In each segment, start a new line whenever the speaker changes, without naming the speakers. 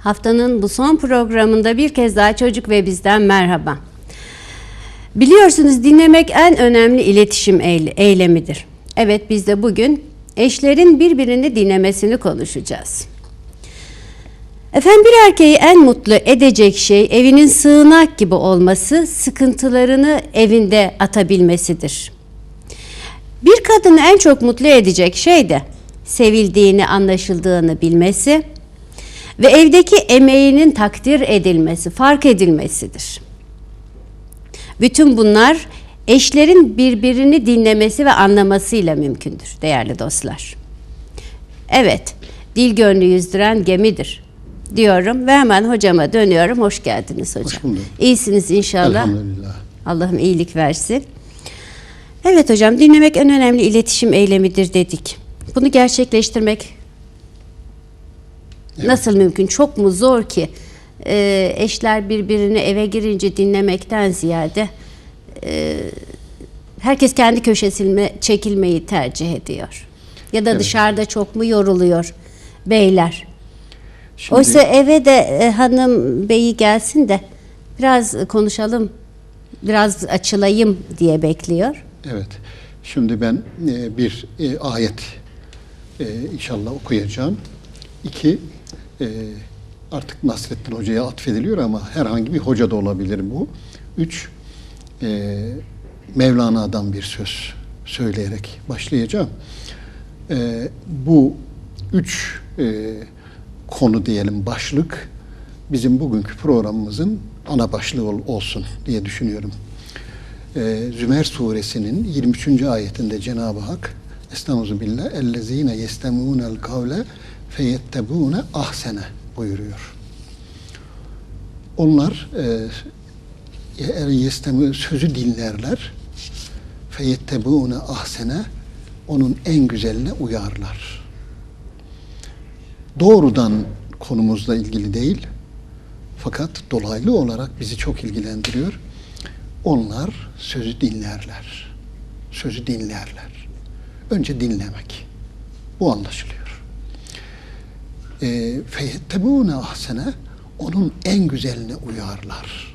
Haftanın bu son programında bir kez daha çocuk ve bizden merhaba. Biliyorsunuz dinlemek en önemli iletişim eyle- eylemidir. Evet biz de bugün eşlerin birbirini dinlemesini konuşacağız. Efendim bir erkeği en mutlu edecek şey evinin sığınak gibi olması, sıkıntılarını evinde atabilmesidir. Bir kadını en çok mutlu edecek şey de sevildiğini, anlaşıldığını bilmesi ve evdeki emeğinin takdir edilmesi, fark edilmesidir. Bütün bunlar eşlerin birbirini dinlemesi ve anlamasıyla mümkündür değerli dostlar. Evet, dil gönlü yüzdüren gemidir diyorum ve hemen hocama dönüyorum. Hoş geldiniz hocam.
Hoş bulduk.
İyisiniz inşallah.
Elhamdülillah.
Allah'ım iyilik versin. Evet hocam dinlemek en önemli iletişim eylemidir dedik. Bunu gerçekleştirmek nasıl mümkün? Çok mu zor ki e, eşler birbirini eve girince dinlemekten ziyade e, herkes kendi köşesine çekilmeyi tercih ediyor. Ya da
Evet.
dışarıda çok mu yoruluyor beyler?
Şimdi,
Oysa eve de e, hanım beyi gelsin de biraz konuşalım, biraz açılayım diye bekliyor.
evet. Şimdi ben e, bir e, ayet e, inşallah okuyacağım. İki, e, artık Nasrettin Hoca'ya atfediliyor ama herhangi bir hoca da olabilir bu. Üç, e, Mevlana'dan bir söz söyleyerek başlayacağım. E, bu üç e, konu diyelim başlık bizim bugünkü programımızın ana başlığı ol- olsun diye düşünüyorum. Ee, Zümer suresinin 23. ayetinde Cenab-ı Hak Estağfurullah billah ellezine yestemûnel kavle feyettebûne ahsene buyuruyor. Onlar e, sözü dinlerler feyettebûne ahsene onun en güzeline uyarlar. Doğrudan konumuzla ilgili değil fakat dolaylı olarak bizi çok ilgilendiriyor. Onlar sözü dinlerler. Sözü dinlerler. Önce dinlemek. Bu anlaşılıyor. E, Feyettebûne ahsene onun en güzeline uyarlar.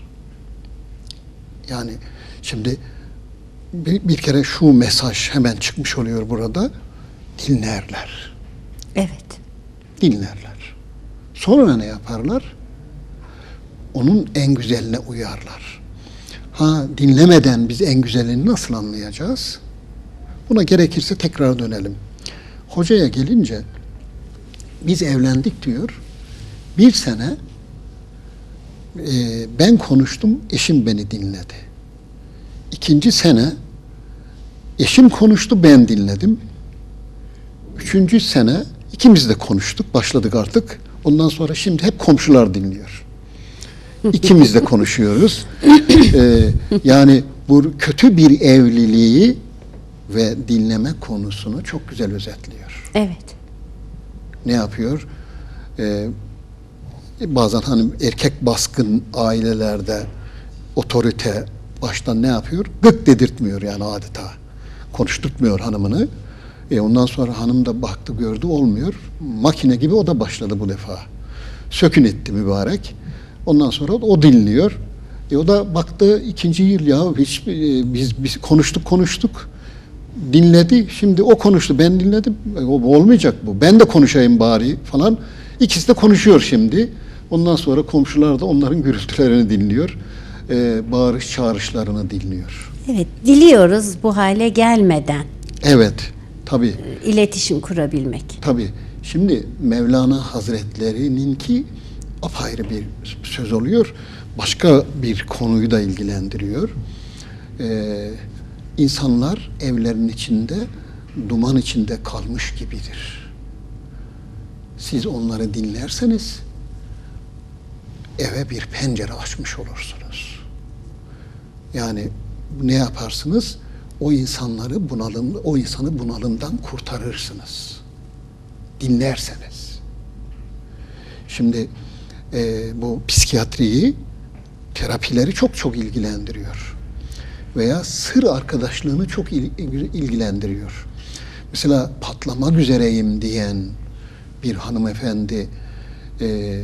Yani şimdi bir, bir kere şu mesaj hemen çıkmış oluyor burada. Dinlerler.
Evet.
Dinlerler. Sonra ne yaparlar? Onun en güzeline uyarlar. Ha dinlemeden biz en güzelini nasıl anlayacağız? Buna gerekirse tekrar dönelim. Hocaya gelince biz evlendik diyor. Bir sene e, ben konuştum, eşim beni dinledi. İkinci sene eşim konuştu, ben dinledim. Üçüncü sene ikimiz de konuştuk, başladık artık. Ondan sonra şimdi hep komşular dinliyor. İkimiz de konuşuyoruz. Ee, yani bu kötü bir evliliği ve dinleme konusunu çok güzel özetliyor.
Evet.
Ne yapıyor? Ee, bazen hani erkek baskın ailelerde otorite baştan ne yapıyor? Gık dedirtmiyor yani adeta. Konuşturtmuyor hanımını. E ondan sonra hanım da baktı gördü olmuyor. Makine gibi o da başladı bu defa. Sökün etti mübarek. Ondan sonra o dinliyor. E o da baktı ikinci yıl ya hiç e, biz biz konuştuk konuştuk. Dinledi. Şimdi o konuştu. Ben dinledim. E, o olmayacak bu. Ben de konuşayım bari falan. İkisi de konuşuyor şimdi. Ondan sonra komşular da onların gürültülerini dinliyor. E, bağırış çağrışlarını dinliyor.
Evet, diliyoruz bu hale gelmeden
Evet. Tabii.
iletişim kurabilmek.
Tabii. Şimdi Mevlana Hazretleri'nin ki apayrı bir söz oluyor. Başka bir konuyu da ilgilendiriyor. Ee, insanlar evlerin içinde duman içinde kalmış gibidir. Siz onları dinlerseniz eve bir pencere açmış olursunuz. Yani ne yaparsınız? O insanları bunalım, o insanı bunalımdan kurtarırsınız. Dinlerseniz. Şimdi e, bu psikiyatriyi, terapileri çok çok ilgilendiriyor. Veya sır arkadaşlığını çok il- ilgilendiriyor. Mesela patlamak üzereyim diyen bir hanımefendi e,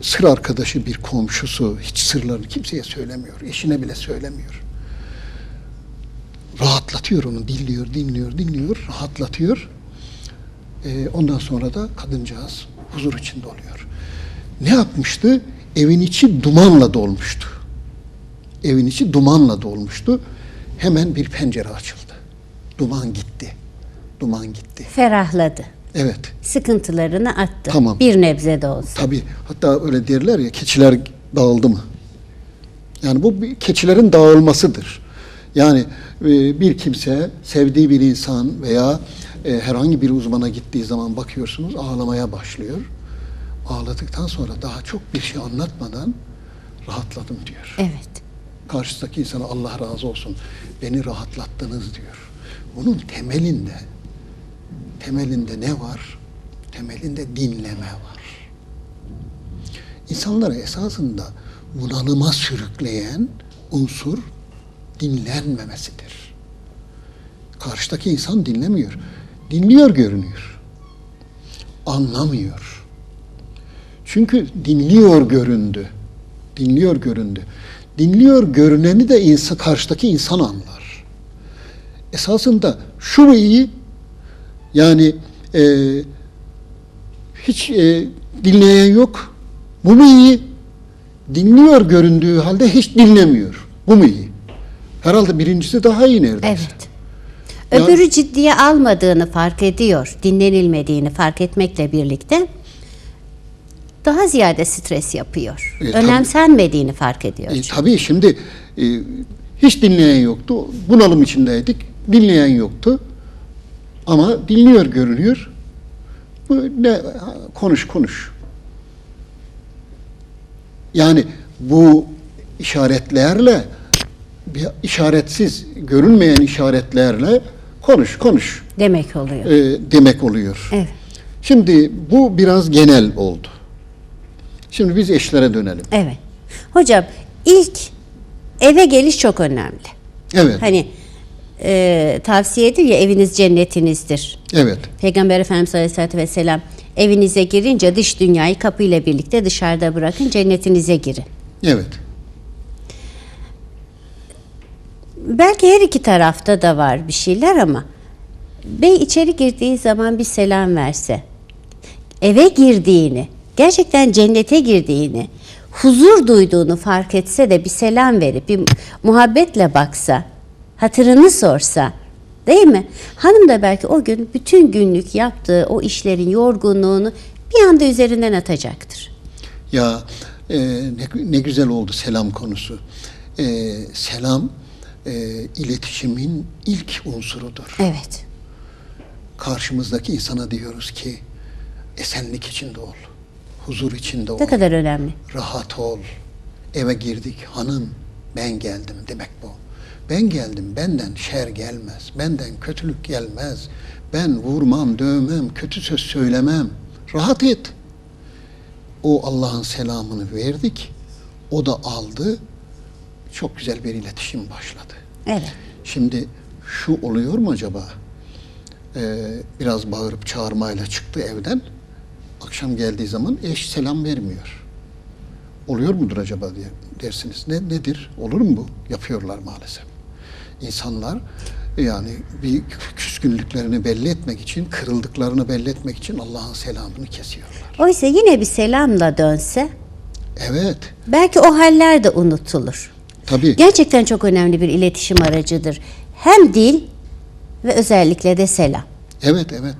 sır arkadaşı bir komşusu hiç sırlarını kimseye söylemiyor. Eşine bile söylemiyor. Rahatlatıyor onu. Dinliyor, dinliyor, dinliyor. Rahatlatıyor. Ee, ondan sonra da kadıncağız huzur içinde oluyor. Ne yapmıştı? Evin içi dumanla dolmuştu. Evin içi dumanla dolmuştu. Hemen bir pencere açıldı. Duman gitti. Duman gitti.
Ferahladı.
Evet.
Sıkıntılarını attı.
Tamam.
Bir nebze de olsa.
Tabii. Hatta öyle derler ya keçiler dağıldı mı? Yani bu bir keçilerin dağılmasıdır. Yani e, bir kimse sevdiği bir insan veya e, herhangi bir uzmana gittiği zaman bakıyorsunuz ağlamaya başlıyor. Ağladıktan sonra daha çok bir şey anlatmadan rahatladım diyor.
Evet.
Karşıdaki insana Allah razı olsun beni rahatlattınız diyor. Bunun temelinde temelinde ne var? Temelinde dinleme var. İnsanları esasında bunalıma sürükleyen unsur dinlenmemesidir. Karşıdaki insan dinlemiyor. Dinliyor görünüyor. Anlamıyor. Çünkü dinliyor göründü. Dinliyor göründü. Dinliyor görüneni de insan, karşıdaki insan anlar. Esasında şu mu iyi? Yani e, hiç e, dinleyen yok. Bu mu iyi? Dinliyor göründüğü halde hiç dinlemiyor. Bu mu iyi? Herhalde birincisi daha iyi neredeyse.
Evet.
Yani-
Öbürü ciddiye almadığını fark ediyor. Dinlenilmediğini fark etmekle birlikte daha ziyade stres yapıyor.
E, tabii.
Önemsenmediğini fark ediyor.
E, tabii şimdi e, hiç dinleyen yoktu. Bunalım içindeydik. Dinleyen yoktu. Ama dinliyor görünüyor. Bu ne konuş konuş. Yani bu işaretlerle bir işaretsiz görünmeyen işaretlerle konuş konuş
Demek oluyor.
e, demek oluyor.
Evet.
Şimdi bu biraz genel oldu. Şimdi biz eşlere dönelim.
Evet. Hocam ilk eve geliş çok önemli.
Evet.
Hani e, tavsiye ediyor ya eviniz cennetinizdir.
Evet.
Peygamber Efendimiz Aleyhisselatü Vesselam evinize girince dış dünyayı kapıyla birlikte dışarıda bırakın cennetinize girin.
Evet.
Belki her iki tarafta da var bir şeyler ama bey içeri girdiği zaman bir selam verse, eve girdiğini, gerçekten cennete girdiğini, huzur duyduğunu fark etse de bir selam verip bir muhabbetle baksa, hatırını sorsa, değil mi? Hanım da belki o gün bütün günlük yaptığı o işlerin yorgunluğunu bir anda üzerinden atacaktır.
Ya e, ne, ne güzel oldu selam konusu. E, selam e, iletişimin ilk unsurudur.
Evet.
Karşımızdaki insana diyoruz ki esenlik içinde ol, huzur içinde ol,
Ne kadar önemli.
rahat ol. Eve girdik hanım ben geldim demek bu. Ben geldim benden şer gelmez, benden kötülük gelmez. Ben vurmam, dövmem, kötü söz söylemem. Rahat et. O Allah'ın selamını verdik. O da aldı. Çok güzel bir iletişim başladı.
Evet.
Şimdi şu oluyor mu acaba? Ee, biraz bağırıp çağırmayla çıktı evden. Akşam geldiği zaman eş selam vermiyor. Oluyor mudur acaba diye dersiniz. Ne nedir? Olur mu bu? Yapıyorlar maalesef. İnsanlar yani bir küskünlüklerini belli etmek için, kırıldıklarını belli etmek için Allah'ın selamını kesiyorlar.
Oysa yine bir selamla dönse
Evet,
belki o haller de unutulur.
tabii.
Gerçekten çok önemli bir iletişim aracıdır. Hem dil ve özellikle de selam.
Evet evet.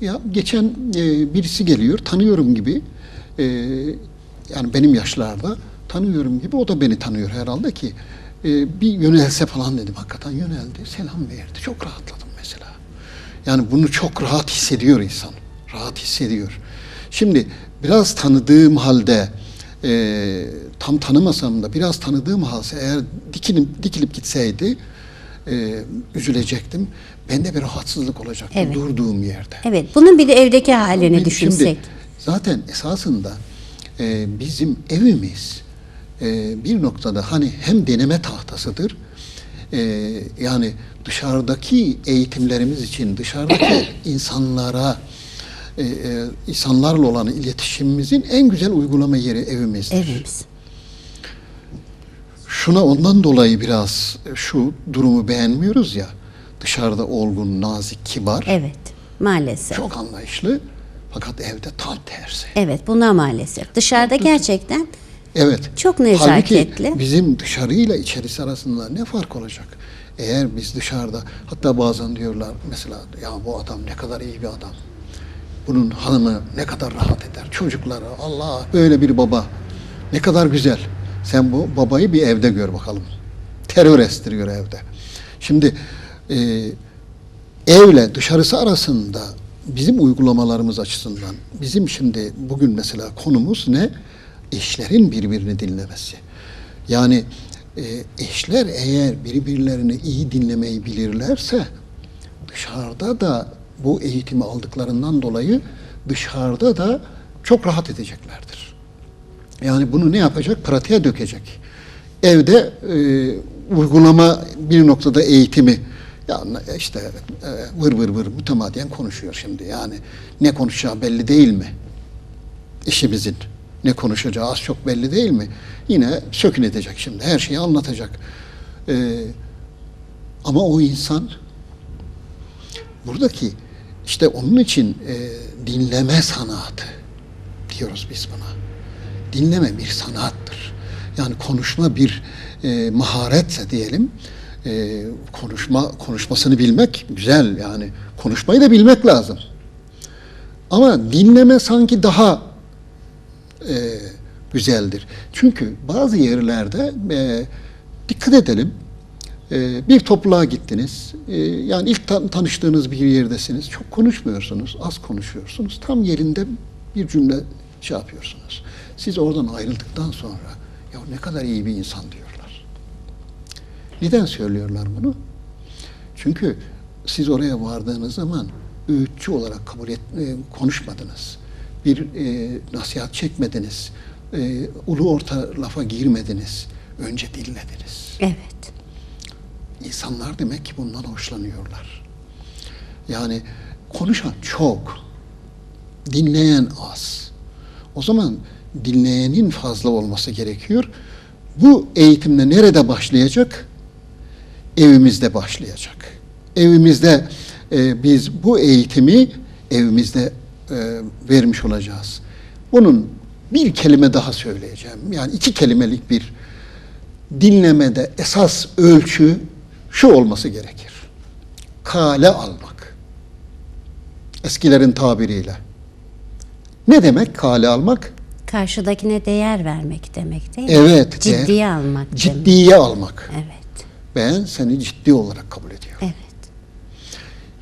Ya geçen e, birisi geliyor tanıyorum gibi e, yani benim yaşlarda tanıyorum gibi o da beni tanıyor herhalde ki e, bir yönelse falan dedim hakikaten yöneldi selam verdi çok rahatladım mesela. Yani bunu çok rahat hissediyor insan rahat hissediyor. Şimdi biraz tanıdığım halde e, tam tanımasam da biraz tanıdığım halde eğer dikilip, dikilip gitseydi e, üzülecektim. Bende bir rahatsızlık olacaktı
Evet.
durduğum yerde.
Evet, bunun bir de evdeki halini
Bir-
düşünsek.
Şimdi zaten esasında e, bizim evimiz e, bir noktada hani hem deneme tahtasıdır. e, yani dışarıdaki eğitimlerimiz için dışarıdaki insanlara e, e, insanlarla olan iletişimimizin en güzel uygulama yeri evimizdir.
Evimiz.
Şuna ondan dolayı biraz şu durumu beğenmiyoruz ya. Dışarıda olgun, nazik, kibar,
Evet. Maalesef.
çok anlayışlı. Fakat evde tam tersi.
Evet buna maalesef. Dışarıda gerçekten
Evet.
Çok nezaketli.
Halbuki bizim dışarıyla içerisi arasında ne fark olacak? Eğer biz dışarıda, hatta bazen diyorlar mesela ya bu adam ne kadar iyi bir adam. Bunun hanımı ne kadar rahat eder. Çocukları Allah böyle bir baba. Ne kadar güzel. Sen bu babayı bir evde gör bakalım. Terör estiriyor evde. Şimdi e, evle dışarısı arasında bizim uygulamalarımız açısından bizim şimdi bugün mesela konumuz ne? Eşlerin birbirini dinlemesi. Yani e, eşler eğer birbirlerini iyi dinlemeyi bilirlerse dışarıda da bu eğitimi aldıklarından dolayı dışarıda da çok rahat edeceklerdir. Yani bunu ne yapacak? Pratiğe dökecek. Evde e, uygulama bir noktada eğitimi ya işte e, vır vır vır mütemadiyen konuşuyor şimdi. Yani ne konuşacağı belli değil mi? İşimizin ne konuşacağı az çok belli değil mi? Yine sökün edecek şimdi. Her şeyi anlatacak. E, ama o insan buradaki işte onun için e, dinleme sanatı diyoruz biz buna. Dinleme bir sanattır. Yani konuşma bir e, maharetse diyelim. E, konuşma konuşmasını bilmek güzel yani konuşmayı da bilmek lazım. Ama dinleme sanki daha e, güzeldir. Çünkü bazı yerlerde e, dikkat edelim. E, bir topluluğa gittiniz. E, yani ilk tan- tanıştığınız bir yerdesiniz. Çok konuşmuyorsunuz, az konuşuyorsunuz. Tam yerinde bir cümle şey yapıyorsunuz. Siz oradan ayrıldıktan sonra ya ne kadar iyi bir insan diyorlar. Neden söylüyorlar bunu? Çünkü siz oraya vardığınız zaman öğütçü olarak kabul et, e, konuşmadınız. Bir e, nasihat çekmediniz. E, ulu orta lafa girmediniz. Önce dinlediniz.
evet.
İnsanlar demek ki bundan hoşlanıyorlar. Yani konuşan çok, dinleyen az. O zaman dinleyenin fazla olması gerekiyor. Bu eğitimde nerede başlayacak? Evimizde başlayacak. Evimizde e, biz bu eğitimi evimizde e, vermiş olacağız. Bunun bir kelime daha söyleyeceğim. Yani iki kelimelik bir dinlemede esas ölçü şu olması gerekir. Kale almak. Eskilerin tabiriyle. Ne demek kale almak?
Karşıdakine değer vermek demek değil mi?
Evet.
Ciddiye
değer-
almak demek.
Ciddiye almak.
Evet.
Ben seni ciddi olarak kabul ediyorum.
Evet.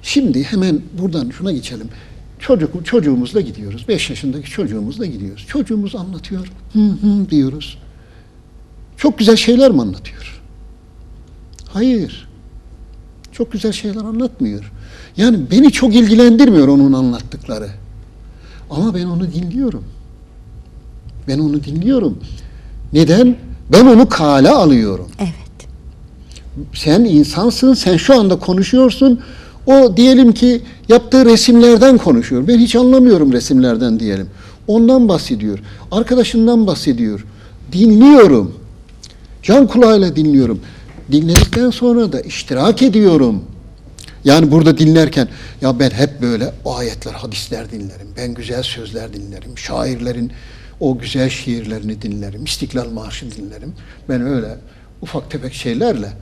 Şimdi hemen buradan şuna geçelim. Çocuk, çocuğumuzla gidiyoruz. Beş yaşındaki çocuğumuzla gidiyoruz. Çocuğumuz anlatıyor. Hı hı diyoruz. Çok güzel şeyler mi anlatıyor? Hayır. Çok güzel şeyler anlatmıyor. Yani beni çok ilgilendirmiyor onun anlattıkları. Ama ben onu dinliyorum. Ben onu dinliyorum. Neden? Ben onu kale alıyorum
Evet.
sen insansın, sen şu anda konuşuyorsun. O diyelim ki yaptığı resimlerden konuşuyor. Ben hiç anlamıyorum resimlerden diyelim. Ondan bahsediyor. Arkadaşından bahsediyor. Dinliyorum. Can kulağıyla dinliyorum. Dinledikten sonra da iştirak ediyorum. Yani burada dinlerken ya ben hep böyle ayetler, hadisler dinlerim. Ben güzel sözler dinlerim. Şairlerin o güzel şiirlerini dinlerim. İstiklal Marşı dinlerim. Ben öyle ufak tefek şeylerle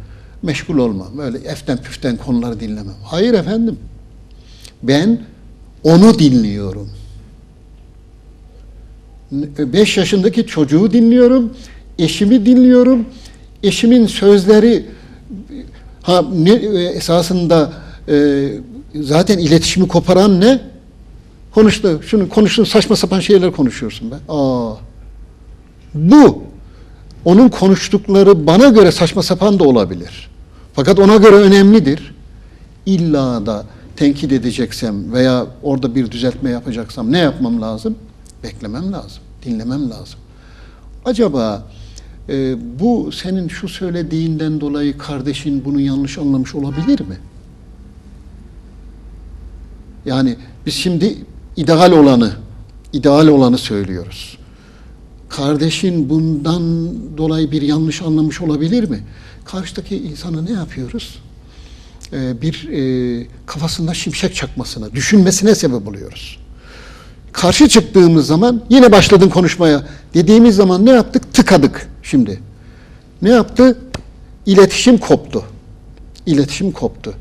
meşgul olmam. Öyle eften püften konuları dinlemem. Hayır efendim. Ben onu dinliyorum. 5 yaşındaki çocuğu dinliyorum. Eşimi dinliyorum. Eşimin sözleri ha ne e, esasında e, zaten iletişimi koparan ne? Konuştu. Şunu konuştun saçma sapan şeyler konuşuyorsun be. Aa. Bu onun konuştukları bana göre saçma sapan da olabilir. Fakat ona göre önemlidir. İlla da tenkit edeceksem veya orada bir düzeltme yapacaksam ne yapmam lazım? Beklemem lazım, dinlemem lazım. Acaba e, bu senin şu söylediğinden dolayı kardeşin bunu yanlış anlamış olabilir mi? Yani biz şimdi ideal olanı, ideal olanı söylüyoruz. Kardeşin bundan dolayı bir yanlış anlamış olabilir mi? Karşıdaki insana ne yapıyoruz? Ee, bir e, kafasında şimşek çakmasına, düşünmesine sebep oluyoruz. Karşı çıktığımız zaman yine başladın konuşmaya dediğimiz zaman ne yaptık? Tıkadık şimdi. Ne yaptı? İletişim koptu. İletişim koptu.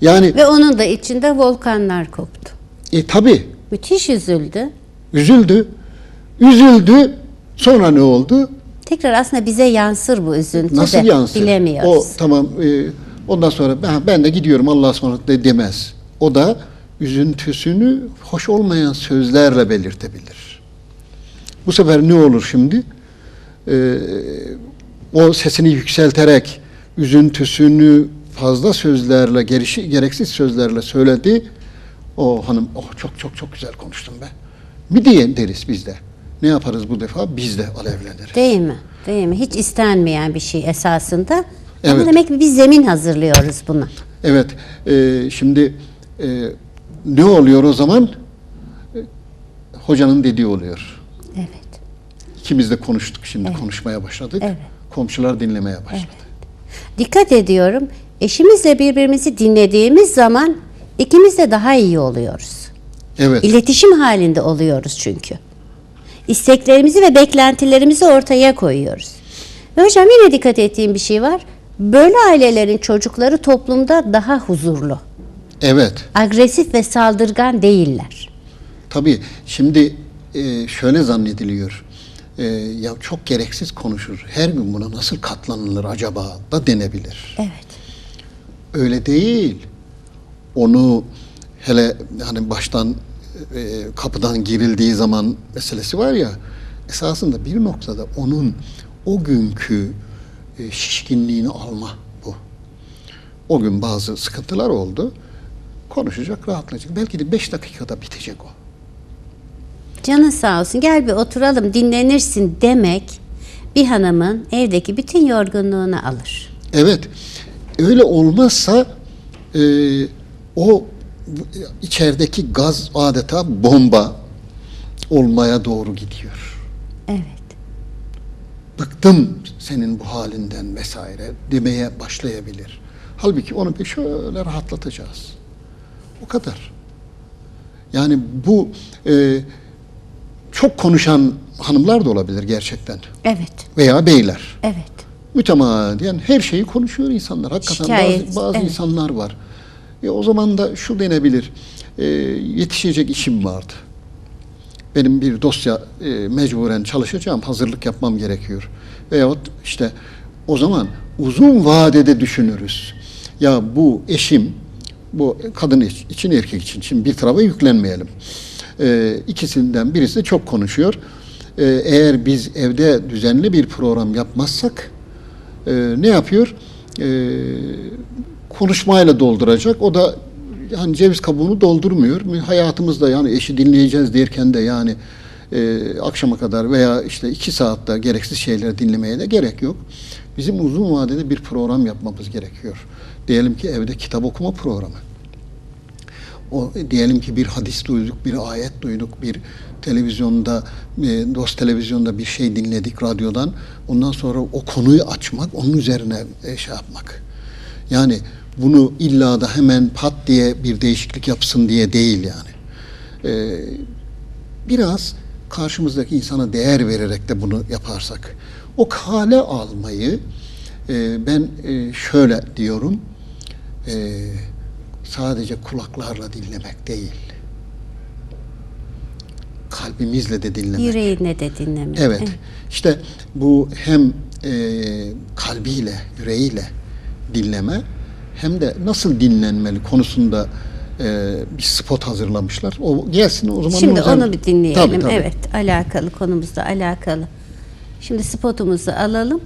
Yani
Ve onun da içinde volkanlar koptu.
e, tabii
Müthiş üzüldü.
üzüldü. Üzüldü. Sonra ne oldu?
Tekrar aslında bize yansır bu üzüntü
Nasıl
de
yansır?
bilemiyoruz.
O tamam. e, ondan sonra ben, ben de gidiyorum Allah'a ısmarladık de demez. O da üzüntüsünü hoş olmayan sözlerle belirtebilir. Bu sefer ne olur şimdi? Ee, o sesini yükselterek üzüntüsünü fazla sözlerle, gerişi, gereksiz sözlerle söyledi. O hanım, oh çok çok çok güzel konuştun be. Mi diye deriz biz de. Ne yaparız bu defa? Biz de alevleniriz.
Değil mi? Değil mi? Hiç istenmeyen bir şey esasında. Ama
Evet.
demek ki biz zemin hazırlıyoruz buna.
Evet, e, şimdi e, ne oluyor o zaman? E, hocanın dediği oluyor.
Evet.
İkimiz de konuştuk şimdi, konuşmaya başladık.
Evet.
Komşular dinlemeye başladı.
Dikkat ediyorum. Eşimizle birbirimizi dinlediğimiz zaman ikimiz de daha iyi oluyoruz.
Evet,
İletişim halinde oluyoruz çünkü. İsteklerimizi ve beklentilerimizi ortaya koyuyoruz. Ve hocam yine dikkat ettiğim bir şey var. Böyle ailelerin çocukları toplumda daha huzurlu.
evet.
Agresif ve saldırgan değiller.
Tabii şimdi e, şöyle zannediliyor. E, ya çok gereksiz konuşur. Her gün buna nasıl katlanılır acaba da denebilir.
Evet.
Öyle değil. Onu hele hani baştan e, kapıdan girildiği zaman meselesi var ya esasında bir noktada onun o günkü e, şişkinliğini alma bu. O gün bazı sıkıntılar oldu. Konuşacak, rahatlayacak. Belki de beş dakikada bitecek o.
Canın sağ olsun gel bir oturalım dinlenirsin demek bir hanımın evdeki bütün yorgunluğunu alır.
Evet. Öyle olmazsa e, o içerideki gaz adeta bomba olmaya doğru gidiyor.
Evet.
Bıktım senin bu halinden vesaire demeye başlayabilir. Halbuki onu bir şöyle rahatlatacağız. O kadar. Yani bu e, çok konuşan hanımlar da olabilir gerçekten.
Evet.
Veya beyler.
Evet.
Mütemadiyen her şeyi konuşuyor insanlar. Hakikaten
Şikayet,
bazı, bazı
evet.
insanlar var. E, o zaman da şu denebilir. E, yetişecek işim vardı. Benim bir dosya e, mecburen çalışacağım, hazırlık yapmam gerekiyor. Veyahut işte o zaman uzun vadede düşünürüz. Ya bu eşim, bu kadın iç- için erkek için, şimdi bir tarafa yüklenmeyelim. E, ikisinden birisi çok konuşuyor. E, eğer biz evde düzenli bir program yapmazsak, e, ne yapıyor? E, konuşmayla dolduracak. O da yani ceviz kabuğunu doldurmuyor. Hayatımızda yani eşi dinleyeceğiz derken de yani e, akşama kadar veya işte iki saatte gereksiz şeyleri dinlemeye de gerek yok. Bizim uzun vadede bir program yapmamız gerekiyor. Diyelim ki evde kitap okuma programı. O diyelim ki bir hadis duyduk, bir ayet duyduk, bir televizyonda, e, dost televizyonda bir şey dinledik radyodan. Ondan sonra o konuyu açmak, onun üzerine e, şey yapmak. Yani bunu illa da hemen pat diye bir değişiklik yapsın diye değil yani. E, biraz karşımızdaki insana değer vererek de bunu yaparsak. O kale almayı ben şöyle diyorum. Sadece kulaklarla dinlemek değil. Kalbimizle de dinlemek.
Yüreğine de dinlemek.
Evet. İşte bu hem e, kalbiyle, yüreğiyle dinleme hem de nasıl dinlenmeli konusunda e, bir spot hazırlamışlar. O gelsin o zaman.
Şimdi
hocam-
onu bir dinleyelim.
Tabii, tabii.
Evet, alakalı konumuzla alakalı. Şimdi spotumuzu alalım.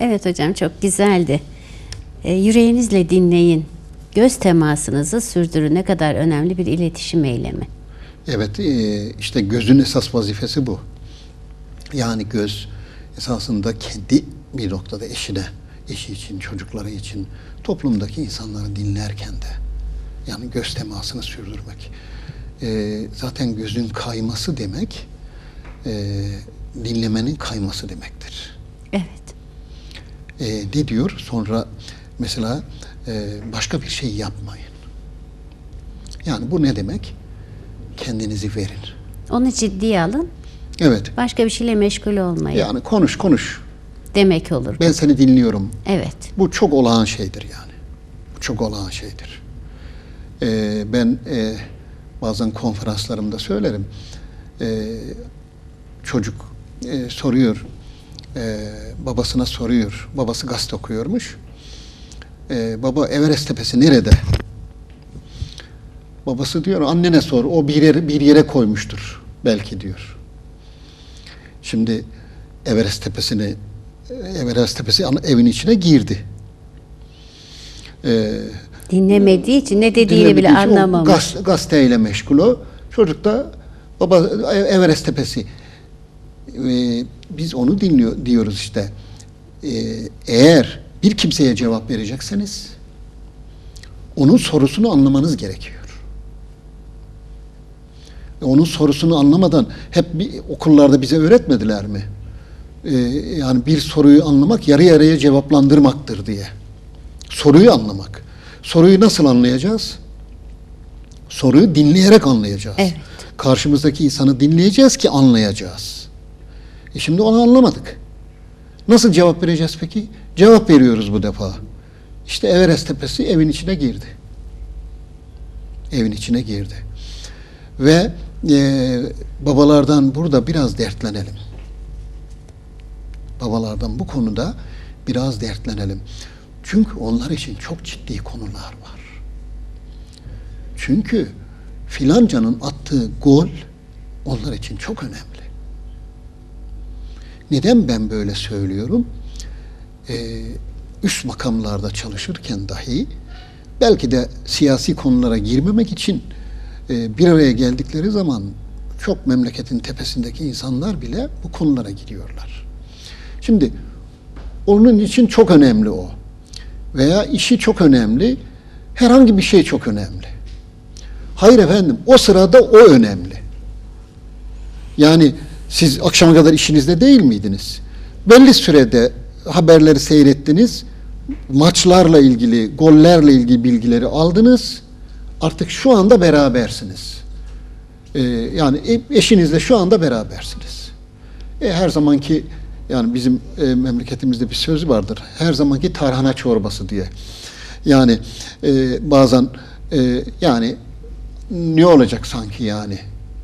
Evet hocam çok güzeldi. E, yüreğinizle dinleyin. Göz temasınızı sürdürün. Ne kadar önemli bir iletişim eylemi.
Evet, e, işte gözün esas vazifesi bu. Yani göz esasında kendi bir noktada eşine, eşi için, çocukları için, toplumdaki insanları dinlerken de yani göz temasını sürdürmek. E, zaten gözün kayması demek, e, dinlemenin kayması demektir.
Evet.
E, ne diyor? Sonra mesela e, başka bir şey yapmayın. Yani bu ne demek? Kendinizi verin.
Onu ciddiye alın.
Evet.
Başka bir şeyle meşgul olmayın.
Yani konuş konuş.
Demek olur.
Ben seni dinliyorum.
Evet.
Bu çok olağan şeydir yani. Bu çok olağan şeydir. Ee, ben e, bazen konferanslarımda söylerim. Ee, çocuk e, soruyor, e, babasına soruyor. Babası gazete okuyormuş. Ee, baba Everest Tepesi nerede? Babası diyor annene sor. O bir yere, bir yere koymuştur belki diyor. Şimdi Everest Tepesi'ni Everest Tepesi evin içine girdi. Ee,
Dinlemediği için ne dediğini bile anlamamış.
Gaz, gazeteyle meşgul o. Çocuk da baba Everest Tepesi. Ee, biz onu dinliyor diyoruz işte. Ee, eğer bir kimseye cevap verecekseniz onun sorusunu anlamanız gerekiyor. E, Onun sorusunu anlamadan hep bir, okullarda bize öğretmediler mi? Ee, yani bir soruyu anlamak yarı yarıya cevaplandırmaktır diye. Soruyu anlamak. Soruyu nasıl anlayacağız? Soruyu dinleyerek anlayacağız.
Evet.
Karşımızdaki insanı dinleyeceğiz ki anlayacağız. E şimdi onu anlamadık. Nasıl cevap vereceğiz peki? Cevap veriyoruz bu defa. İşte Everest Tepesi evin içine girdi. Evin içine girdi. Ve e, babalardan burada biraz dertlenelim. Babalardan bu konuda biraz dertlenelim. Çünkü onlar için çok ciddi konular var. Çünkü filancanın attığı gol onlar için çok önemli. Neden ben böyle söylüyorum? Ee, üst makamlarda çalışırken dahi belki de siyasi konulara girmemek için e, bir araya geldikleri zaman çok memleketin tepesindeki insanlar bile bu konulara giriyorlar. Şimdi onun için çok önemli o. Veya işi çok önemli, herhangi bir şey çok önemli. Hayır efendim, o sırada o önemli. Yani siz akşama kadar işinizde değil miydiniz? Belli sürede haberleri seyrettiniz, maçlarla ilgili, gollerle ilgili bilgileri aldınız. Artık şu anda berabersiniz. Ee, yani e- eşinizle şu anda berabersiniz. E, her zamanki yani bizim e, memleketimizde bir söz vardır. Her zamanki tarhana çorbası diye. Yani e, bazen e, yani ne olacak sanki yani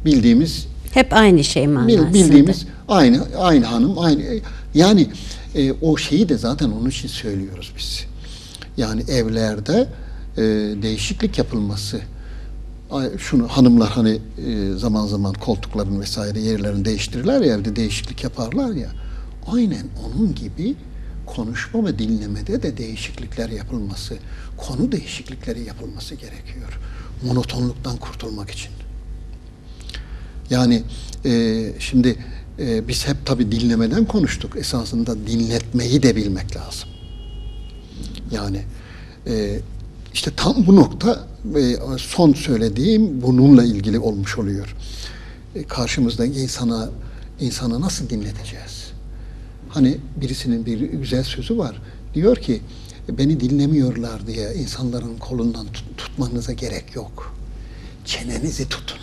bildiğimiz
Hep aynı şey manasında.
bildiğimiz aynı aynı hanım aynı yani e, o şeyi de zaten onun için söylüyoruz biz. Yani evlerde e, değişiklik yapılması şunu hanımlar hani e, zaman zaman koltukların vesaire yerlerini değiştirirler ya evde değişiklik yaparlar ya aynen onun gibi konuşma ve dinlemede de değişiklikler yapılması konu değişiklikleri yapılması gerekiyor monotonluktan kurtulmak için yani e, şimdi e, biz hep tabi dinlemeden konuştuk esasında dinletmeyi de bilmek lazım yani e, işte tam bu nokta e, son söylediğim bununla ilgili olmuş oluyor. E, karşımızdaki insana insanı nasıl dinleteceğiz? Hani birisinin bir güzel sözü var. Diyor ki beni dinlemiyorlar diye insanların kolundan tut- tutmanıza gerek yok. Çenenizi tutun.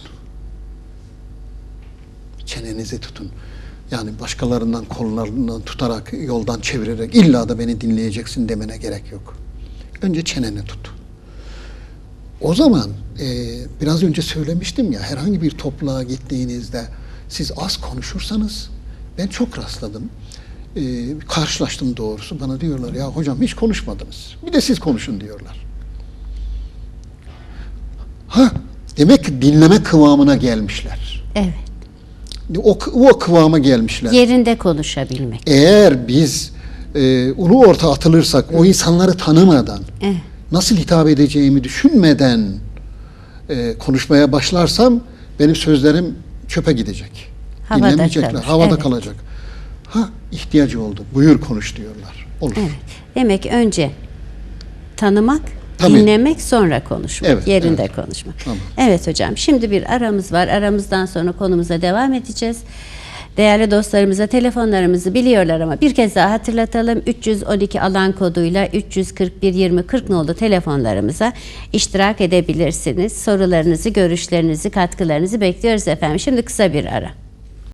Çenenizi tutun. Yani başkalarından kollarından tutarak, yoldan çevirerek illa da beni dinleyeceksin demene gerek yok. Önce çeneni tut. O zaman e, biraz önce söylemiştim ya herhangi bir topluluğa gittiğinizde siz az konuşursanız ben çok rastladım. E, karşılaştım doğrusu. Bana diyorlar ya hocam hiç konuşmadınız. Bir de siz konuşun diyorlar. Ha demek ki dinleme kıvamına gelmişler.
Evet.
O, o kıvama gelmişler.
Yerinde konuşabilmek.
Eğer biz e, ulu orta atılırsak, o insanları tanımadan,
Evet.
nasıl hitap edeceğimi düşünmeden e, konuşmaya başlarsam benim sözlerim çöpe gidecek.
Havada
Dinlemeyecekler,
kalır,
havada
evet.
kalacak. Ha ihtiyacı oldu. Buyur konuş diyorlar. Olur.
Evet. Demek önce tanımak,
Tabii.
dinlemek, sonra konuşmak.
Evet,
yerinde
evet.
konuşmak.
Tamam.
Evet hocam. Şimdi bir aramız var. Aramızdan sonra konumuza devam edeceğiz. Değerli dostlarımıza telefonlarımızı biliyorlar ama bir kez daha hatırlatalım. 312 alan koduyla 341 20 40 nolu telefonlarımıza iştirak edebilirsiniz. Sorularınızı, görüşlerinizi, katkılarınızı bekliyoruz efendim. Şimdi kısa bir ara.